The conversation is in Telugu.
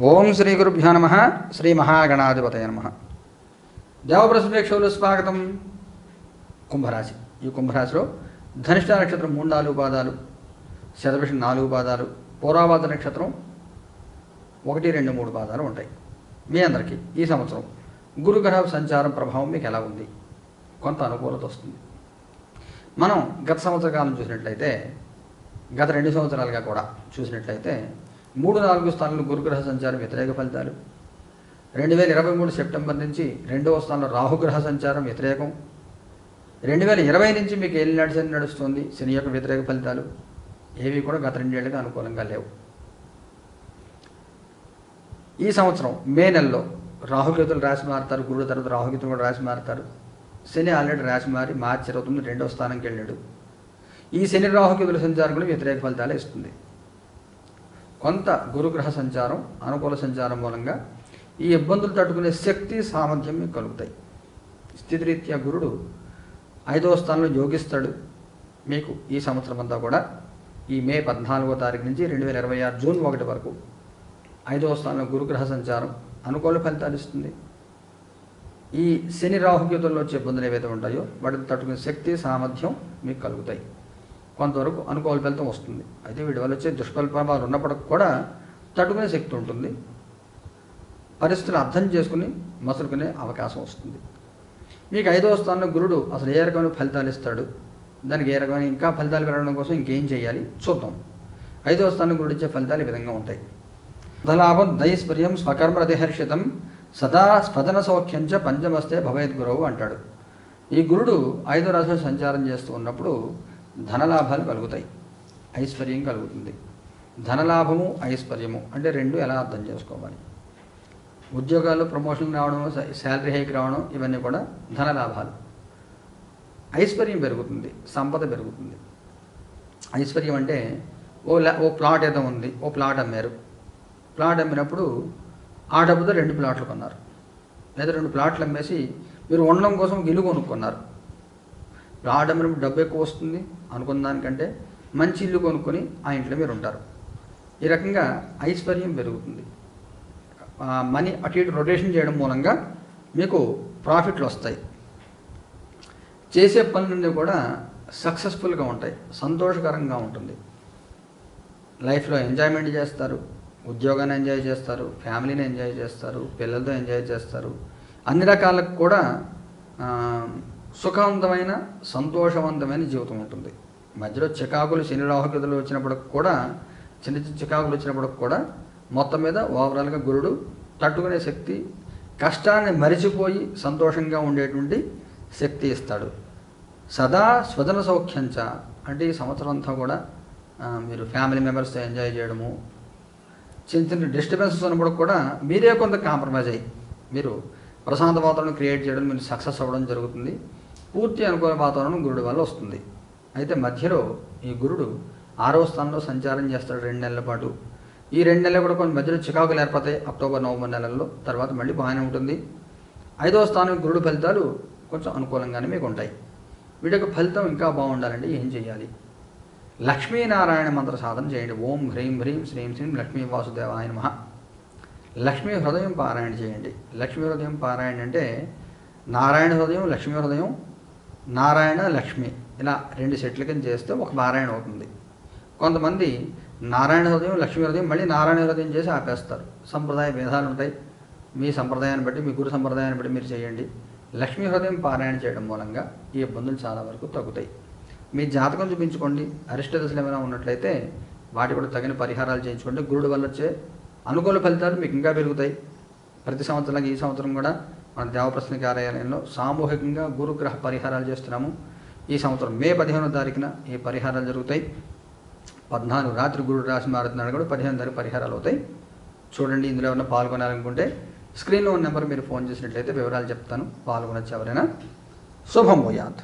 ఓం శ్రీ గురుభ్యో నమ. శ్రీ మహాగణాధిపతయ నమ. దేవప్రస స్వాగతం. కుంభరాశి. ఈ కుంభరాశిలో ధనిష్ట నక్షత్రం మూడు నాలుగు పాదాలు శతభిషం నాలుగు పాదాలు పూర్వాభాద నక్షత్రం ఒకటి రెండు మూడు పాదాలు ఉంటాయి. మీ అందరికీ ఈ సంవత్సరం గురుగ్రహ సంచారం ప్రభావం మీకు ఎలా ఉంది? కొంత అనుకూలత వస్తుంది. మనం గత సంవత్సర కాలం చూసినట్లయితే గత రెండు సంవత్సరాలుగా కూడా చూసినట్లయితే మూడు నాలుగు స్థానంలో గురుగ్రహ సంచారం వ్యతిరేక ఫలితాలు. రెండు వేల ఇరవై మూడు సెప్టెంబర్ నుంచి రెండవ స్థానంలో రాహుగ్రహ సంచారం వ్యతిరేకం. రెండు వేల ఇరవై నుంచి మీకు ఏలినాటి నడిచని నడుస్తుంది శని యొక్క వ్యతిరేక ఫలితాలు. ఏవి కూడా గత రెండేళ్ళుగా అనుకూలంగా లేవు. ఈ సంవత్సరం మే నెలలో రాహుకేతులు రాసి మారుతారు గురుడు తర్వాత రాహుకేతులు కూడా రాసి మారుతారు. శని ఆల్రెడీ రాసి మారి మార్చి ఇరవై తొమ్మిది రెండవ స్థానంకి వెళ్ళాడు. ఈ శని రాహుకేతుల సంచారం కూడా వ్యతిరేక ఫలితాలు ఇస్తుంది. కొంత గురుగ్రహ సంచారం అనుకూల సంచారం మూలంగా ఈ ఇబ్బందులు తట్టుకునే శక్తి సామర్థ్యం మీకు కలుగుతాయి. స్థితిరీత్యా గురుడు ఐదవ స్థానంలో యోగిస్తాడు. మీకు ఈ సంవత్సరం అంతా కూడా ఈ మే పద్నాలుగో తారీఖు నుంచి రెండు వేల ఇరవై ఆరు జూన్ ఒకటి వరకు ఐదవ స్థానంలో గురుగ్రహ సంచారం అనుకూల ఫలితాలు ఇస్తుంది. ఈ శని రాహుకేతుల్లో వచ్చే ఇబ్బందులు ఏవైతే ఉంటాయో వాటిని తట్టుకునే శక్తి సామర్థ్యం మీకు కలుగుతాయి. కొంతవరకు అనుకూల ఫలితం వస్తుంది. అయితే వీటి వల్ల వచ్చే దుష్ఫలిపాలు ఉన్నప్పటికి కూడా తట్టుకునే శక్తి ఉంటుంది. పరిస్థితులు అర్థం చేసుకుని మసులుకునే అవకాశం వస్తుంది. మీకు ఐదవ స్థానంలో గురుడు అసలు ఏ రకమైన ఫలితాలు ఇస్తాడు? దానికి ఏ రకమైన ఇంకా ఫలితాలు పెరగడం కోసం ఇంకేం చేయాలి? చూద్దాం. ఐదవ స్థానం గురుడు ఇచ్చే ఫలితాలు ఈ విధంగా ఉంటాయి. ధలాభం దైస్పర్యం స్వకర్మ రతిహర్షితం సదా స్పదన సౌఖ్యంచ పంచమస్తే భవేద్ గురవు అంటాడు. ఈ గురుడు ఐదో రాశులు సంచారం చేస్తూ ఉన్నప్పుడు ధనలాభాలు కలుగుతాయి. ఐశ్వర్యం కలుగుతుంది. ధనలాభము ఐశ్వర్యము అంటే రెండు ఎలా అర్థం చేసుకోవాలి? ఉద్యోగాల్లో ప్రమోషన్ రావడం శాలరీ హైక్ రావడం ఇవన్నీ కూడా ధనలాభాలు. ఐశ్వర్యం పెరుగుతుంది సంపద పెరుగుతుంది. ఐశ్వర్యం అంటే ఓ ఓ ప్లాట్ ఏదో ఉంది ఓ ప్లాట్ అమ్మారు. ప్లాట్ అమ్మినప్పుడు ఆ డబ్బుతో రెండు ప్లాట్లు కొన్నారు. లేదా రెండు ప్లాట్లు అమ్మేసి మీరు ఉండడం కోసం ఇల్లు కొనుక్కున్నారు. రావడం డబ్బు ఎక్కువ వస్తుంది అనుకున్న దానికంటే మంచి ఇల్లు కొనుక్కొని ఆ ఇంట్లో మీరు ఉంటారు. ఈ రకంగా ఐశ్వర్యం పెరుగుతుంది. మనీ అటు ఇటు రొటేషన్ చేయడం మూలంగా మీకు ప్రాఫిట్లు వస్తాయి. చేసే పనులన్నీ కూడా సక్సెస్ఫుల్గా ఉంటాయి. సంతోషకరంగా ఉంటుంది. లైఫ్లో ఎంజాయ్మెంట్ చేస్తారు. ఉద్యోగాన్ని ఎంజాయ్ చేస్తారు. ఫ్యామిలీని ఎంజాయ్ చేస్తారు. పిల్లలతో ఎంజాయ్ చేస్తారు. అన్ని రకాలకు కూడా సుఖవంతమైన సంతోషవంతమైన జీవితం ఉంటుంది. మధ్యలో చికాకులు శని రాహుకృతులు వచ్చినప్పటికి కూడా చిన్న చిన్న చికాకులు వచ్చినప్పటికి కూడా మొత్తం మీద ఓవరాల్గా గురుడు తట్టుకునే శక్తి కష్టాన్ని మరిచిపోయి సంతోషంగా ఉండేటువంటి శక్తి ఇస్తాడు. సదా స్వజన సౌఖ్యంచ అంటే ఈ సంవత్సరం అంతా కూడా మీరు ఫ్యామిలీ మెంబర్స్తో ఎంజాయ్ చేయడము చిన్న చిన్న డిస్టర్బెన్సెస్ ఉన్నప్పుడు కూడా మీరే కొంత కాంప్రమైజ్ అయ్యి మీరు ప్రశాంత వాతావరణం క్రియేట్ చేయడం మీరు సక్సెస్ అవ్వడం జరుగుతుంది. పూర్తి అనుకూల వాతావరణం గురుడు వల్ల వస్తుంది. అయితే మధ్యలో ఈ గురుడు ఆరవ స్థానంలో సంచారం చేస్తాడు రెండు నెలల పాటు. ఈ రెండు నెలలు కూడా కొన్ని మధ్యలో చికాకులు ఏర్పడతాయి. అక్టోబర్ నవంబర్ నెలల్లో తర్వాత మళ్ళీ బాగానే ఉంటుంది. ఐదవ స్థానం గురుడు ఫలితాలు కొంచెం అనుకూలంగానే మీకు ఉంటాయి. వీటి యొక్క ఫలితం ఇంకా బాగుండాలంటే ఏం చేయాలి? లక్ష్మీనారాయణ మంత్ర సాధన చేయండి. ఓం హ్రీం హ్రీం శ్రీం శ్రీం లక్ష్మీ వాసుదేవాయ నమ. లక్ష్మీ హృదయం పారాయణ చేయండి. లక్ష్మీ హృదయం పారాయణ అంటే నారాయణ హృదయం లక్ష్మీ హృదయం నారాయణ లక్ష్మి ఇలా రెండు సెట్ల కింద చేస్తే ఒక నారాయణ అవుతుంది. కొంతమంది నారాయణ హృదయం లక్ష్మీ హృదయం మళ్ళీ నారాయణ హృదయం చేసి ఆపేస్తారు. సంప్రదాయ భేదాలు ఉంటాయి. మీ సంప్రదాయాన్ని బట్టి మీ గురు సంప్రదాయాన్ని బట్టి మీరు చేయండి. లక్ష్మీ హృదయం పారాయణ చేయడం మూలంగా ఈ ఇబ్బందులు చాలా వరకు తగ్గుతాయి. మీ జాతకం చూపించుకోండి. అరిష్ట దశలు ఏమైనా ఉన్నట్లయితే వాటి కూడా తగిన పరిహారాలు చేయించుకోండి. గురుడు వల్ల వచ్చే అనుకూల ఫలితాలు మీకు ఇంకా పెరుగుతాయి. ప్రతి సంవత్సరం ఈ సంవత్సరం కూడా మన దేవప్రసన్న కార్యాలయంలో సామూహికంగా గురుగ్రహ పరిహారాలు చేస్తున్నాము. ఈ సంవత్సరం మే పదిహేనో తారీఖున ఈ పరిహారాలు జరుగుతాయి. పద్నాలుగు రాత్రి గురుడు రాసి మారుతున్నాడు కూడా పదిహేను తారీఖు పరిహారాలు అవుతాయి. చూడండి ఇందులో ఏమైనా పాల్గొనాలనుకుంటే స్క్రీన్లో ఉన్న నెంబర్ మీరు ఫోన్ చేసినట్లయితే వివరాలు చెప్తాను. పాల్గొనొచ్చు ఎవరైనా. శుభం పోయాత్